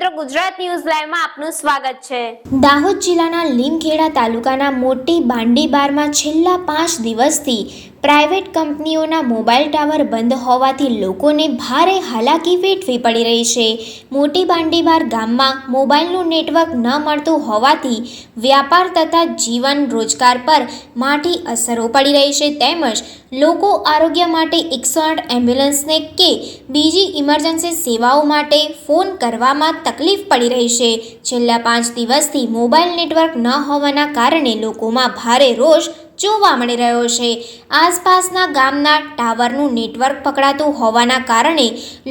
News લાઈવમાં આપનું સ્વાગત છે. દાહોદ જિલ્લાના લીમખેડા તાલુકાના મોટી બાંડીબારમાં છેલ્લા પાંચ દિવસથી પ્રાઇવેટ કંપનીઓના મોબાઈલ ટાવર બંધ હોવાથી લોકોને ભારે હાલાકી વેઠવી પડી રહી છે. મોટી બાંડીબાર ગામમાં મોબાઈલનું નેટવર્ક ન મળતું હોવાથી વ્યાપાર તથા જીવન રોજગાર પર માઠી અસરો પડી રહી છે. તેમજ લોકો આરોગ્ય માટે એકસો આઠ એમ્બ્યુલન્સને કે બીજી ઇમરજન્સી સેવાઓ માટે ફોન કરવામાં તકલીફ પડી રહી છે. છેલ્લા પાંચ દિવસથી મોબાઈલ નેટવર્ક ન હોવાના કારણે લોકોમાં ભારે રોષ જોવા મળી રહ્યો છે. આસપાસના ગામના ટાવરનું નેટવર્ક પકડાતું હોવાના કારણે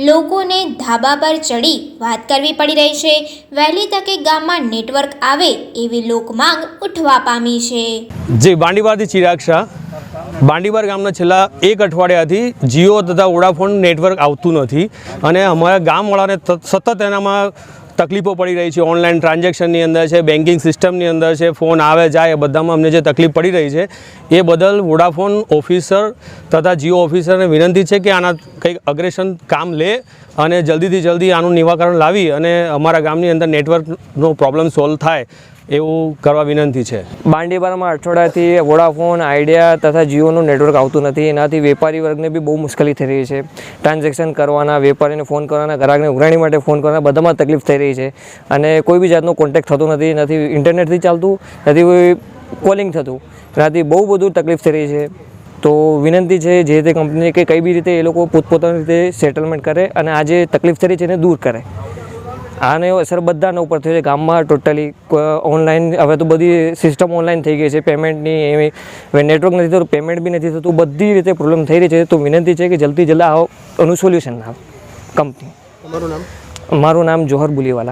લોકોને ધાબા પર ચડી વાત કરવી પડી રહી છે. વહેલી તકે ગામમાં નેટવર્ક આવે એવી લોકમાંગ ઉઠવા પામી છે. જી બાંડીબારથી ચિરાગ શાહ. બાંડીબાર ગામના છેલ્લા એક અઠવાડિયાથી જીઓ તથા વોડાફોન નેટવર્ક આવતું નથી અને અમારા ગામવાળાને સતત એનામાં તકલીફો પડી રહી છે. ઓનલાઈન ટ્રાન્ઝેક્શનની અંદર છે બેન્કિંગ સિસ્ટમની અંદર છે ફોન આવે, જાય બધામાં અમને જે તકલીફ પડી રહી છે, એ બદલ વોડાફોન ઓફિસર તથા જીઓ ઓફિસરને વિનંતી છે કે આના કંઈક અગ્રેશન કામ લે અને જલ્દીથી જલ્દી આનું નિવાકરણ લાવી અને અમારા ગામની અંદર નેટવર્કનો પ્રોબ્લેમ સોલ્વ થાય. એવું કરવા વિનંતી છે. બાંડીબારમાં અઠવાડિયાથી વોડાફોન, આઈડિયા તથા જીઓનું નેટવર્ક આવતું નથી. એનાથી વેપારી વર્ગને બી બહુ મુશ્કેલી થઈ રહી છે. ટ્રાન્ઝેક્શન કરવાના, વેપારીને ફોન કરવાના, ગ્રાહકને ઉઘરાણી માટે ફોન કરવાના, બધામાં તકલીફ થઈ રહી છે. અને કોઈ બી જાતનો કોન્ટેક્ટ થતો નથી. નથી ઇન્ટરનેટથી ચાલતું નથી કોઈ કોલિંગ થતું. એનાથી બહુ બધું તકલીફ થઈ રહી છે. તો વિનંતી છે જે તે કંપની કે કઈ બી રીતે એ લોકો પોતપોતાની રીતે સેટલમેન્ટ કરે અને આ જે તકલીફ થઈ રહી છે એને દૂર કરે. આને અસર બધાના ઉપર થયો છે. ગામમાં ટોટલી ઓનલાઈન હવે તો બધી સિસ્ટમ ઓનલાઈન થઈ ગઈ છે. પેમેન્ટની એવી હવે નેટવર્ક નથી થતું પેમેન્ટ બી નથી થતું. બધી રીતે પ્રોબ્લેમ થઈ રહી છે. તો વિનંતી છે કે જલ્દી જલ્દી આનું સોલ્યુશન આવે કંપની મારું નામ જોહર બુલીવાલા.